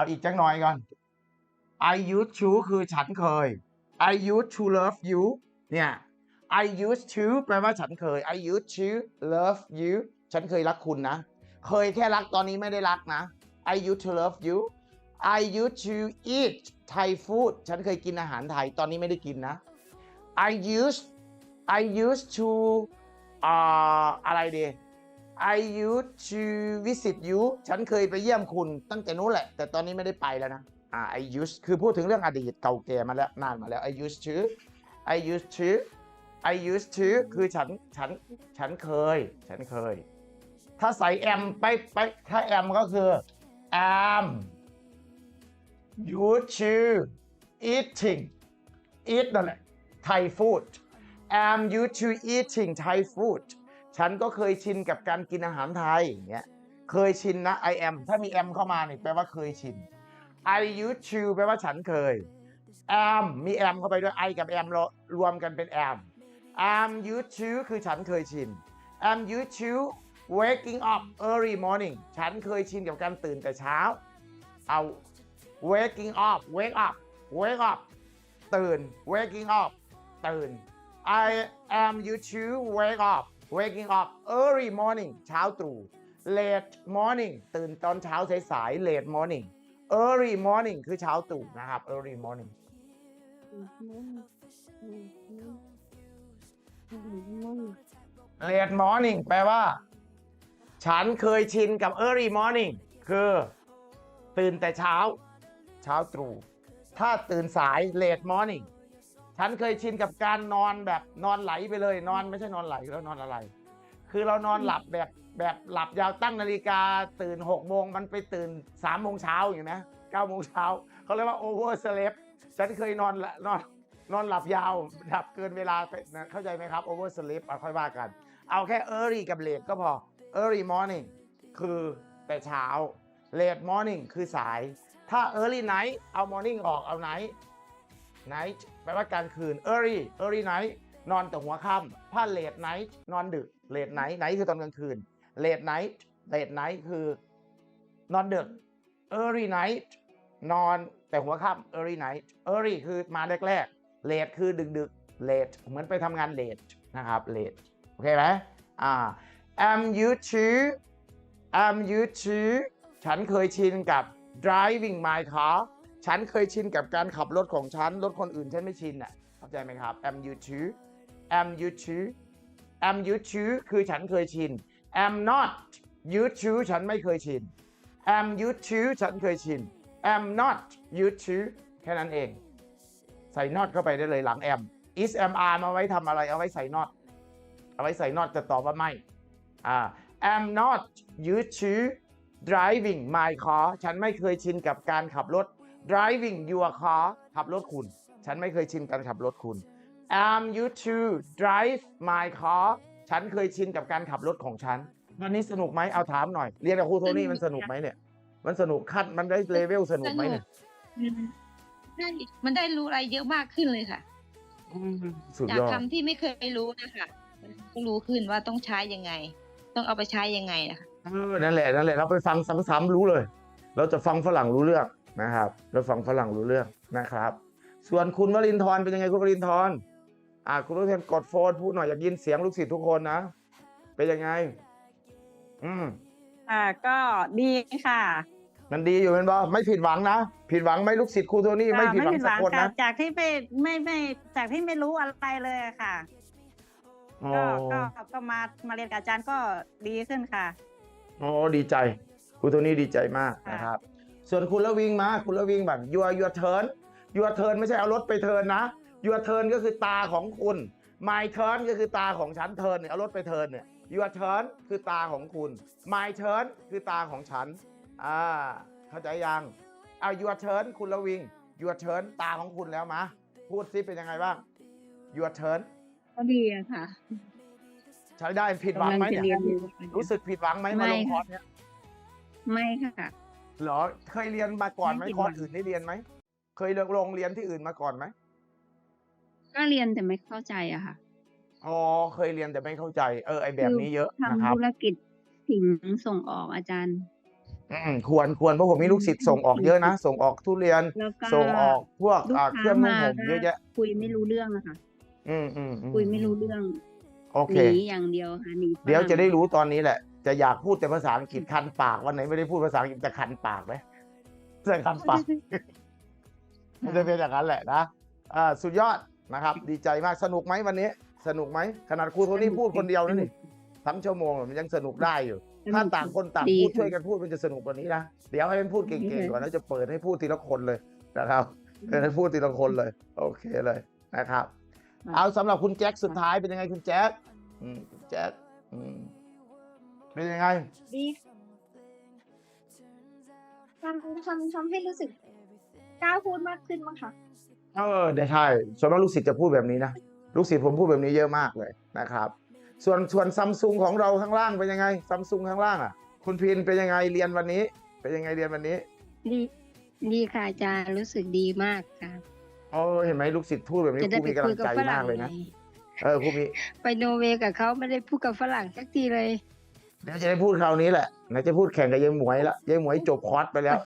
เอาอีกจังหน่อยก่อน I used to คือฉันเคย I used to love you เนี่ย I used to แปลว่าฉันเคย I used to love you ฉันเคยรักคุณนะ เคยแค่รักตอนนี้ไม่ได้รักนะ I used to love you I used to eat Thai food ฉันเคยกินอาหารไทย ตอนนี้ไม่ได้กินนะ I used I used to อ่าอะไรดี I used to visit you ฉันเคยไปเยี่ยมคุณตั้งแต่นู้นแหละ แต่ตอนนี้ไม่ได้ไปแล้วนะอ่า I used คือพูดถึงเรื่องอดีตเก่าแก่มาแล้วนานมาแล้ว I used to I used to I used to คือฉันฉันฉันเคย ฉันเคย ถ้าใส่ am ไปไปถ้า am ก็คือ am used to eating eat นั่นแหละ Thai food am used to eating Thai food ฉันก็เคยชินกับการกินอาหารไทยอย่างเงี้ยเคยชินนะ I am ถ้ามี am เข้ามาเนี่ยแปลว่าเคยชิน I used to แปลว่าฉันเคย am มี am เข้าไปด้วย I กับ am รวรวมกันเป็น am am used to คือฉันเคยชิน am used to waking up early morning ฉันเคยชินกับการตื่นแต่เช้า เอา waking up wake up wake up ตื่น waking up ตื่น I am used to wake up waking up early morning เช้าตรู่ late morning ตื่นตอนเช้าสายๆ late morning early morning คือเช้าตรู่นะครับ early morning late morning แปลว่า ฉันเคยชินกับ early morning คือ ตื่นแต่เช้า เช้าตรู่ถ้าตื่นสาย late morning ฉันเคยชินกับการนอนแบบนอนไหลไปเลย นอนไม่ใช่นอนไหลแล้วนอนอะไร คือเรานอนหลับแบบแบบหลับยาวตั้งนาฬิกาตื่น6กโมงมันไปตื่น3ามโมงเช้าอย่างนี้นะเก้าโมงเช้าเขาเรียกว่า over sleep ฉันเคยนอนนอนนอนหลับยาวหลับเกินเวลาไปนะเข้าใจไหมครับ over sleep อะค่อยว่ากัน เอาแค่ early กับ late ก็พอ early morning คือแต่เช้า late morning คือสาย ถ้า early night เอา morning ออกเอา night night แปลว่ากลางคืน early early night นอนแต่หัวค่ำถ้า late night นอนดึก late night night คือตอนกลางคืน late night late night คือนอนดึก early night นอนแต่หัวค่ำ early night early คือมาแรกๆ late คือดึกดึก late เหมือนไปทำงาน late นะครับ late โอเคไหมอ่า am you to am you to ฉันเคยชินกับ driving my car ฉันเคยชินกับการขับรถของฉัน รถคนอื่นฉันไม่ชินอะเข้าใจไหมครับ am you to am you to am you to คือฉันเคยชิน am not you to ฉันไม่เคยชิน am you to ฉันเคยชิน am not you to แค่นั้นเอง ใส่ not เข้าไปได้เลยหลัง am is am are มาไว้ทำอะไรเอาไว้ใส่ not เอาไว้ใส่ not จะตอบว่าไม่อ่า am not used to driving my car ฉันไม่เคยชินกับการขับรถ driving your car ขับรถคุณ ฉันไม่เคยชินการขับรถคุณ am used to drive my car ฉันเคยชินกับการขับรถของฉัน วันนี้สนุกไหมเอาถามหน่อย เรียนกับครูโทนี่มันสนุกไหมเนี่ย มันสนุกขั้นมันได้เลเวลสนุกไหมเนี่ยได้มันได้รู้อะไรเยอะมากขึ้นเลยค่ะอืมสุดจากยอดคำที่ไม่เคยรู้นะคะมันก็รู้ขึ้นว่าต้องใช้ยังไง ต้องเอาไปใช้ยังไงนะคะเออนั่นแหละนั่นแหละเราไปฟังซ้ำๆรู้เลย เราจะฟังฝรั่งรู้เรื่อง นะครับ เราฟังฝรั่งรู้เรื่องนะครับ ส่วนคุณวรินทร์เป็นยังไงคุณวรินทร์อ่าคุณวรินทร์กดโฟนพูดหน่อยอยากยินเสียงลูกศิษย์ทุกคนนะ เป็นยังไง อืมค่ะก็ดีค่ะมันดีอยู่เป็นบ่ไม่ผิดหวังนะ ผิดหวังไหมลูกศิษย์ครูโทนี่ไม่ผิดหวังสักคนค่ะนะจากที่ไม่ไม่ไม่จากที่ไม่รู้อะไรเลยอะค่ะโอ้ก็ก็ก็มามาเรียนกับอาจารย์ก็ดีขึ้นค่ะโอ้ดีใจครูโทนี่ดีใจมากค่ะนะครับ ส่วนคุณละวิงมา คุณละวิงแบบ your your turn your turn ไม่ใช่เอารถไปเทิร์นนะ your turn ก็คือตาของคุณ my turn ก็คือตาของฉันเทิร์นเนี่ยเอารถไปเทิร์นเนี่ย your turn คือตาของคุณ my turn คือตาของฉันอ่าเข้าใจยังเอา your turn คุณละวิง your turn ตาของคุณแล้วมาพูดซิเป็นยังไงบ้าง your turn ก็ดีอะค่ะ ใช้ได้ผิดหวังไหมกำลัจะเนี่ยเรียนอยู่รู้สึกผิดหวังไหมมาลงคอร์สเนี่ยไม่ค่ะ เหรอเคยเรียนมาก่อนไหมไม่ผิดคอหวัร์สงอื่นได้เรียนไหมเคยลงเรียนที่อื่นมาก่อนไหมก็เรียนแต่ไม่เข้าใจอะค่ะอ๋อเคยเรียนแต่ไม่เข้าใจเออไอแบบนี้เยอะนะคทำรับ ธุรกิจสินส่งออกอาจารย์ อืมควรควรเพราะผมมีลูกศิษย์ส่งออกเยอะนะ ส่งออกทุเรียน แล้วก็ส่งออกพวกลูกอ่าค้าเครื่องนุ่งห่มมาเยอะแยะ คุยไม่รู้เรื่องอะค่ะ อืมอืมอืคุยไม่รู้เรื่องโอหเค นีอย่างเดียวค่ะหนีฝรั่งเดี๋ยวจะได้รู้ตอนนี้แหละ จะอยากพูดแต่ภาษาอังกฤษคันปากวันไหนไม่ได้พูดภาษาอังกฤษจะคันปากไหมจะคันปากมันจะเป็นอย่างนั้นแหละนะอ่าสุดยอดนะครับ ดีใจมากสนุกไหมวันนี้ สนุกไหมขนาดครูโทนี่พูดคนเดียวนั่นนี่ทั้งชั่วโมงมันยังสนุกได้อยู่ ถ้าต่างคนต่างดีพูดค่ะช่วยกันพูดมันจะสนุกกว่านี้นะเดี๋ยวให้มันพูดเก่งๆก่อนแล้วจะเปิดให้พูดทีละคนเลยนะครับเปิดให้พูดทีละคนเลย โอเคเลยนะครับ เอาสำหรับคุณแจ็คสุดท้ายเป็นยังไงคุณแจ็คอืมคุณแจ็คอืม เป็นยังไง ดีทำทำทำให้รู้สึกกล้าพูดมากขึ้นมั้งคะเออได้ใช่ส่วนมากลูกศิษย์จะพูดแบบนี้นะลูกศิษย์ผมพูดแบบนี้เยอะมากเลยนะครับ ส่วนส่วนซัมซุงของเราข้างล่างเป็นยังไงซัมซุงข้างล่างอะ คุณพินเป็นยังไงเรียนวันนี้ เป็นยังไงเรียนวันนี้ ดีดีค่ะอาจารย์รู้สึกดีมากค่ะเออเห็นไหมลูกศิษย์พูดแบบนี้จะคได้รูไปมีกำคุลัยงกับใจฝรั่มางกเลยนะไงเออครูมีไปโนอร์เวย์กับเขาไม่ได้พูดกับฝรั่งสักทีเลย เดี๋ยวจะได้พูดคราวนี้แหละไหนจะพูดแข่งกับยายหมวยละยายหมวยจบคอร์สไปแล้ว